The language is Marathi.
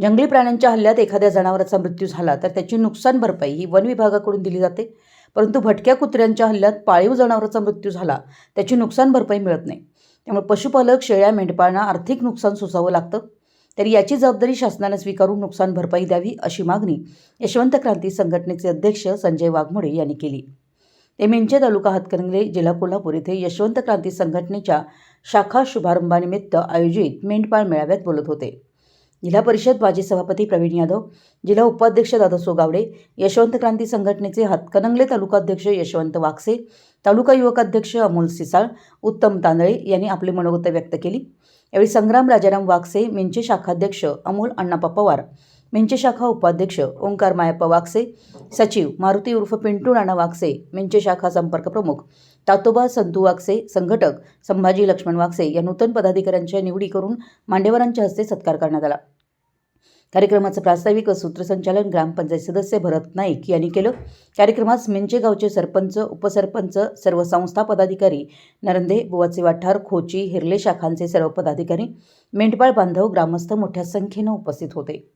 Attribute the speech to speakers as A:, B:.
A: जंगली प्राण्यांच्या हल्ल्यात एखाद्या जनावराचा मृत्यू झाला तर त्याची नुकसान भरपाई ही वन विभागाकडून दिली जाते. परंतु भटक्या कुत्र्यांच्या हल्ल्यात पाळीव जनावराचा मृत्यू झाला त्याची नुकसान भरपाई मिळत नाही. त्यामुळे पशुपालक शेळ्या मेंढपाळांना आर्थिक नुकसान सोसावं लागतं. तर याची जबाबदारी शासनानं स्वीकारून नुकसान भरपाई द्यावी अशी मागणी यशवंत क्रांती संघटनेचे अध्यक्ष संजय वाघमोडे यांनी केली. ते मेंचे तालुका हातकणंगले जिल्हा कोल्हापूर येथे यशवंत क्रांती संघटनेच्या शाखा शुभारंभानिमित्त आयोजित मेंढपाळ मेळाव्यात बोलत होते. जिल्हा परिषद माजी सभापती प्रवीण यादव जिल्हा उपाध्यक्ष दादा सोगावडे यशवंत क्रांती संघटनेचे हातकणंगले तालुकाध्यक्ष यशवंत वागसे तालुका युवक अध्यक्ष अमोल सिसाळ उत्तम तांदळे यांनी आपले मनोगत व्यक्त केली. यावेळी संग्राम राजाराम वागसे मिंचे शाखाध्यक्ष अमोल अण्णाप्पा पवार मिंचे शाखा उपाध्यक्ष ओंकार मायप्पा वागसे सचिव मारुती उर्फ पिंटू नाना वागसे मिंचे शाखा संपर्क प्रमुख तातोबा संतू वागसे संघटक संभाजी लक्ष्मण वागसे या नूतन पदाधिकाऱ्यांच्या निवडी करून मांडेवरांच्या हस्ते सत्कार करण्यात आला. कार्यक्रमाचं प्रास्ताविक सूत्रसंचालन ग्रामपंचायत सदस्य भरत नाईक यांनी केलं. कार्यक्रमास मिंचे गावचे सरपंच उपसरपंच सर्व संस्था पदाधिकारी नरंदे बुवाचे वाठार खोची हिरले शाखांचे सर्व पदाधिकारी मेंढपाळ बांधव ग्रामस्थ मोठ्या संख्येनं उपस्थित होते.